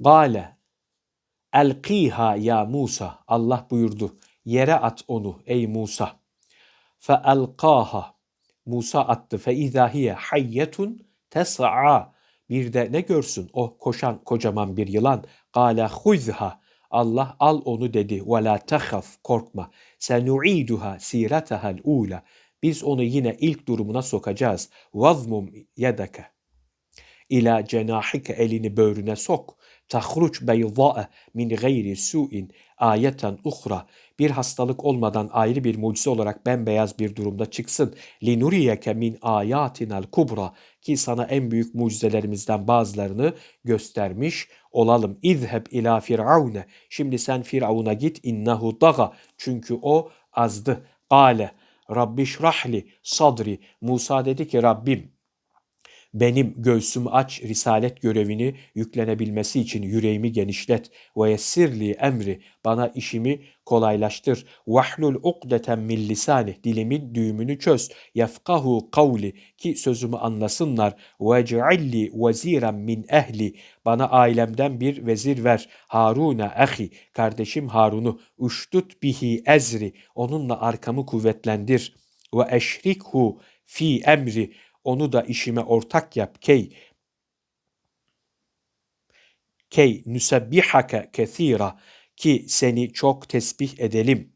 Gale Elkiha ya Musa. Allah buyurdu. Yere at onu ey Musa. Fe elkaha. Musa attı. Fe izahiye hayyetun tes'a. Bir de ne görsün o koşan kocaman bir yılan. Gale huzha. Allah al onu dedi. Ve la tehaf korkma. Senu'iduha siretehel ula. Biz onu yine ilk durumuna sokacağız. Vazmum yedeke. İla cenahike elini böğrüne sok. Tahruç beyzâe min gayri su'in ayeten uhra. Bir hastalık olmadan ayrı bir mucize olarak bembeyaz bir durumda çıksın. Linuriyeke min ayatinel kubra ki sana en büyük mucizelerimizden bazılarını göstermiş olalım. İzheb ila firavune. Şimdi sen Firavun'a git innehu daga. Çünkü o azdı. Kale Rabbi şrahli sadri. Musa dedi ki Rabbim benim göğsümü aç, risalet görevini yüklenebilmesi için yüreğimi genişlet. Ve yessirli emri, bana işimi kolaylaştır. Vahlul ukdeten min lisani, dilimin düğümünü çöz. Yefkahu kavli, ki sözümü anlasınlar. Ve cealli veziren min ehli, bana ailemden bir vezir ver. Haruna ahi, kardeşim Harun'u. Uştut bihi ezri, onunla arkamı kuvvetlendir. Ve eşrikhu fi emri, onu da işime ortak yap key. Key nusabbihaka kethira ki seni çok tesbih edelim.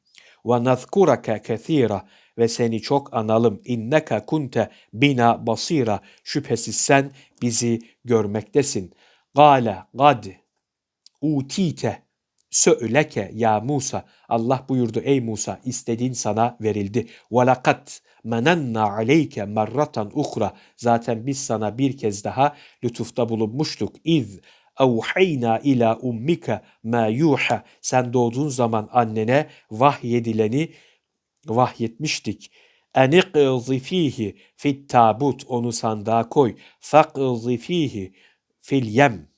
Ve nazkuraka kethira ve seni çok analım. İnneka kunte bina basira şüphesiz sen bizi görmektesin. Gale gad utite söyleke ya Musa. Allah buyurdu ey Musa istediğin sana verildi. Velakat menenna aleyke merratan ukra. Zaten biz sana bir kez daha lütufta bulunmuştuk. İz evhayna ila ummika ma yuha. Sen doğduğun zaman annene vahyedileni vahyetmiştik. Eniqzi fihi fit tabut onu sandığa koy. Fakzi fihi fil yem.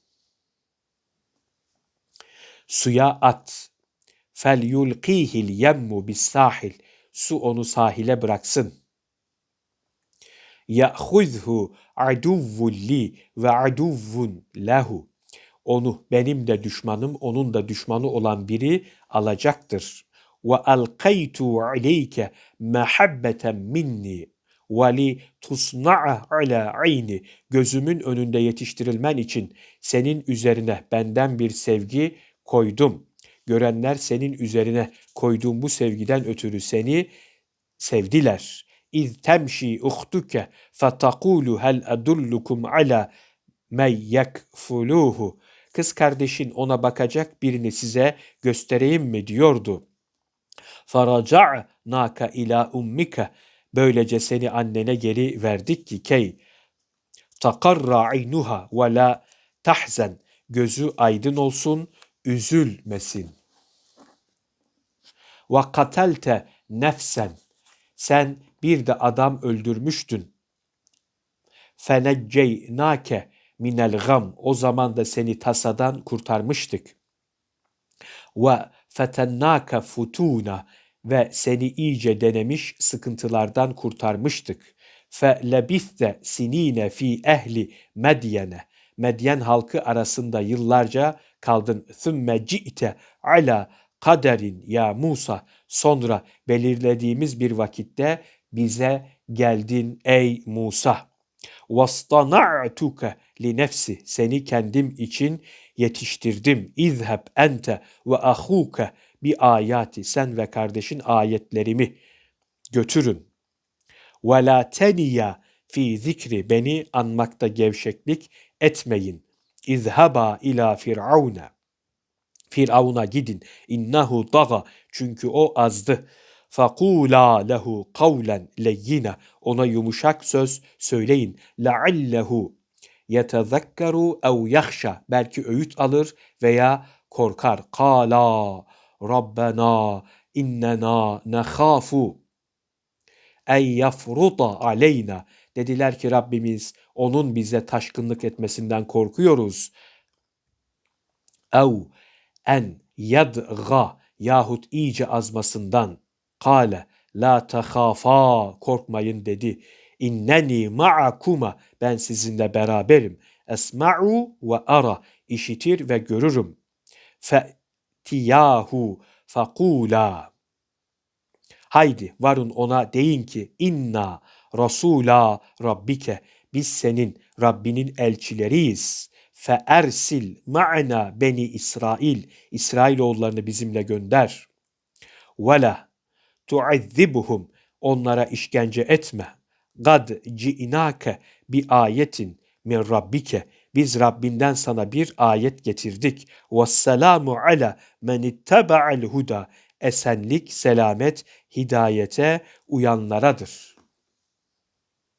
Suya at. Fel yulqihil yemmu bis sahil. Su onu sahile bıraksın. Ya'huzhu aduvvun li ve aduvvun lehu. Onu benim de düşmanım, onun da düşmanı olan biri alacaktır. Ve alkaytu aleyke mehabbeten minni ve li tusna'a ala ayni. Gözümün önünde yetiştirilmen için senin üzerine benden bir sevgi koydum. Görenler senin üzerine koyduğum bu sevgiden ötürü seni sevdiler. İz temşi uhtuke fetakulu hel edullukum ala men yekfuluhu. Kız kardeşin ona bakacak birini size göstereyim mi diyordu. Faraca'naka ila ummika. Böylece seni annene geri verdik ki key. Takarra aynuha ve la tahzen. Gözü aydın olsun, üzülmesin. Ve katelte nefsen. Sen bir de adam öldürmüştün. Fenecceynake minel gam. O zaman da seni tasadan kurtarmıştık. Ve fetennake futuna ve seni iyice denemiş sıkıntılardan kurtarmıştık. Fe lebiste sinine fi ehli medyene. Medyen halkı arasında yıllarca kaldın. Thümme ci'te ala kaderin ya Musa. Sonra belirlediğimiz bir vakitte bize geldin ey Musa. وَاسْطَنَعْتُكَ nefsi Seni kendim için yetiştirdim. İzheb ente ve ahuke bi ayati. Sen ve kardeşin ayetlerimi götürün. Ve la teniya fi zikri. Beni anmakta gevşeklik etmeyin. İzhaba ila firavune. Firavun'a gidin. İnnehu daga. Çünkü o azdı. Fakula lehu kavlen leyyina. Ona yumuşak söz söyleyin. Leallehu yetezekkeru ev yahşa. Belki öğüt alır veya korkar. Kala Rabbena innena nekhafu ey yafruta aleyna. Dediler ki Rabbimiz onun bize taşkınlık etmesinden korkuyoruz. Ev en yadga yahut iyice azmasından. Kale la tahafa korkmayın dedi. İnneni ma'akuma ben sizinle beraberim. Esma'u ve ara. işitir ve görürüm. Fe'tiyahu fakula. Haydi varın ona deyin ki inna rasula rabbike biz senin Rabbinin elçileriyiz. Fe ersil ma'na beni İsrail. İsrailoğullarını bizimle gönder. Ve la tuazzibuhum onlara işkence etme. Gad ci'nake bi ayetin min rabbike biz Rabbinden sana bir ayet getirdik. Vesselamu ala men ittaba'al huda esenlik, selamet, hidayete uyanlaradır.